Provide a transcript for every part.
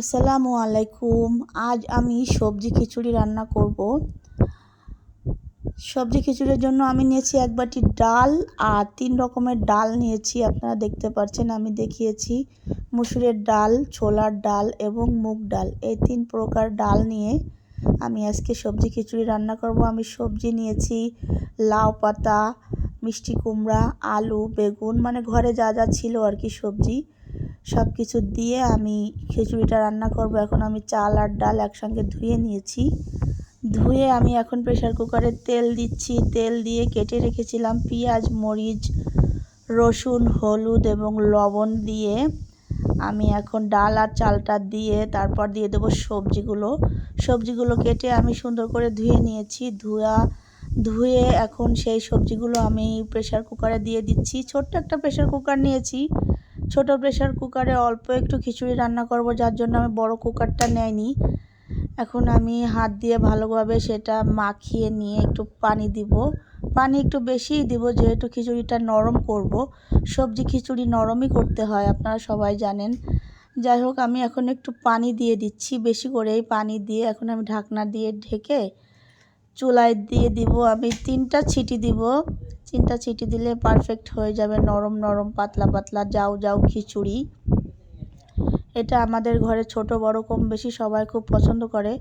আসসালামু আলাইকুম। আজ আমি সবজি খিচুড়ি রান্না করব। সবজি খিচুড়ির জন্য আমি নিয়েছি এক বাটি ডাল আর তিন রকমের ডাল নিয়েছি। আপনারা দেখতে পাচ্ছেন, আমি দেখিয়েছি মুসুরের ডাল, ছোলার ডাল এবং মুগ ডাল। এই তিন প্রকার ডাল নিয়ে আমি আজকে সবজি খিচুড়ি রান্না করব। আমি সবজি নিয়েছি লাউ পাতা, মিষ্টি কুমড়া, আলু, বেগুন মানে ঘরে যা যা ছিল আর কি সবজি। সব কিছু দিয়ে আমি খিচুড়িটা রান্না করব। এখন আমি চাল আর ডাল একসঙ্গে ধুয়ে নিয়েছি। ধুয়ে আমি এখন প্রেশার কুকারে তেল দিচ্ছি। তেল দিয়ে কেটে রেখেছিলাম পেঁয়াজ, মরিচ, রসুন, হলুদ এবং লবণ দিয়ে। আমি এখন ডাল আর চালটা দিয়ে তারপর দিয়ে দেবো সবজিগুলো। সবজিগুলো কেটে আমি সুন্দর করে ধুয়ে নিয়েছি। ধুয়া, ধুয়ে এখন সেই সবজিগুলো আমি প্রেশার কুকারে দিয়ে দিচ্ছি। ছোট্ট একটা প্রেশার কুকার নিয়েছি। ছোট প্রেশার কুকারে অল্প একটু খিচুড়ি রান্না করব, যার জন্য আমি বড় কুকারটা নেয়নি। এখন আমি হাত দিয়ে ভালোভাবে সেটা মাখিয়ে নিয়ে একটু পানি দিব। পানি একটু বেশিই দিব, যেহেতু খিচুড়িটা নরম করব। সবজি খিচুড়ি নরমই করতে হয়, আপনারা সবাই জানেন। যাই হোক, আমি এখন একটু পানি দিয়ে দিচ্ছি, বেশি করেই পানি দিয়ে এখন আমি ঢাকনা দিয়ে ঢেকে চুলায় দিয়ে দিব। আমি তিনটা ছিটি দিব। তিনটা ছিটি দিলে পারফেক্ট হয়ে যাবে, নরম নরম পাতলা পাতলা, যাও যাও খিচুড়ি। এটা আমাদের ঘরে ছোট বড় কম বেশি সবাই খুব পছন্দ করে।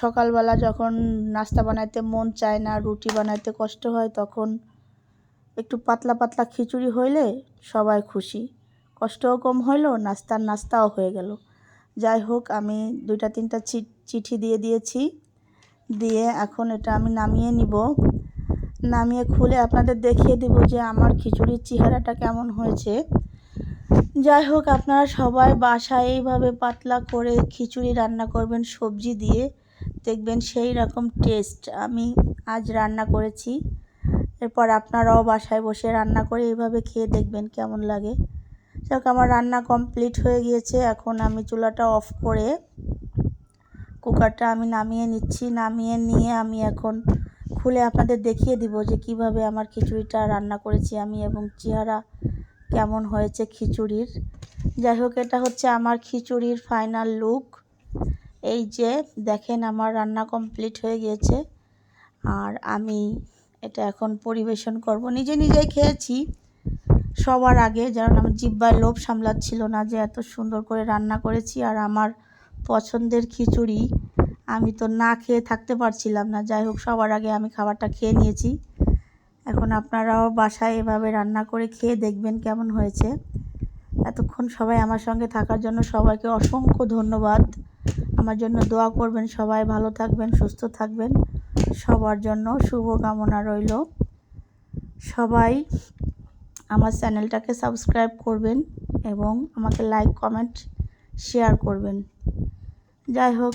সকালবেলা যখন নাস্তা বানাইতে মন চায় না, রুটি বানাইতে কষ্ট হয়, তখন একটু পাতলা পাতলা খিচুড়ি হইলে সবাই খুশি। কষ্টও কম হইল, নাস্তার নাস্তাও হয়ে গেল। যাই হোক, আমি দুইটা তিনটা চিঠি দিয়ে দিয়েছি। দিয়ে এখন এটা আমি নামিয়ে নিব। নামিয়ে খুলে আপনাদের দেখিয়ে দেব যে আমার খিচুড়ির চেহারাটা কেমন হয়েছে। যাই হোক, আপনারা সবাই বাসায় এইভাবে পাতলা করে খিচুড়ি রান্না করবেন, সবজি দিয়ে। দেখবেন সেই রকম টেস্ট আমি আজ রান্না করেছি। এরপর আপনারাও বাসায় বসে রান্না করে এইভাবে খেয়ে দেখবেন কেমন লাগে। যাক আমার রান্না কমপ্লিট হয়ে গিয়েছে। এখন আমি চুলাটা অফ করে কুকারটা আমি নামিয়ে নিচ্ছি। নামিয়ে নিয়ে আমি এখন খুলে আপনাদের দেখিয়ে দিব যে কীভাবে আমার খিচুড়িটা রান্না করেছি আমি এবং চেহারা কেমন হয়েছে খিচুড়ির। যাই হোক, এটা হচ্ছে আমার খিচুড়ির ফাইনাল লুক এই যে দেখেন আমার রান্না কমপ্লিট হয়ে গিয়েছে। আর আমি এটা এখন পরিবেশন করব। নিজে নিজেই খেয়েছি। সবার আগে যেন আমার জিব্বায় লোভ সামলাচ্ছিল না যে এত সুন্দর করে রান্না করেছি আর আমার পছন্দের খিচুড়ি আমি তো না খেয়ে থাকতে পারছিলাম না। যাই হোক, সবার আগে আমি খাবারটা খেয়ে নিয়েছি। এখন আপনারাও বাসায় এভাবে রান্না করে খেয়ে দেখবেন কেমন হয়েছে। এতক্ষণ সবাই আমার সঙ্গে থাকার জন্য সবাইকে অসংখ্য ধন্যবাদ। আমার জন্য দোয়া করবেন সবাই, ভালো থাকবেন, সুস্থ থাকবেন। সবার জন্য শুভ কামনা রইল। সবাই আমার চ্যানেলটাকে সাবস্ক্রাইব করবেন এবং আমাকে লাইক, কমেন্ট, শেয়ার করবেন। যাই হোক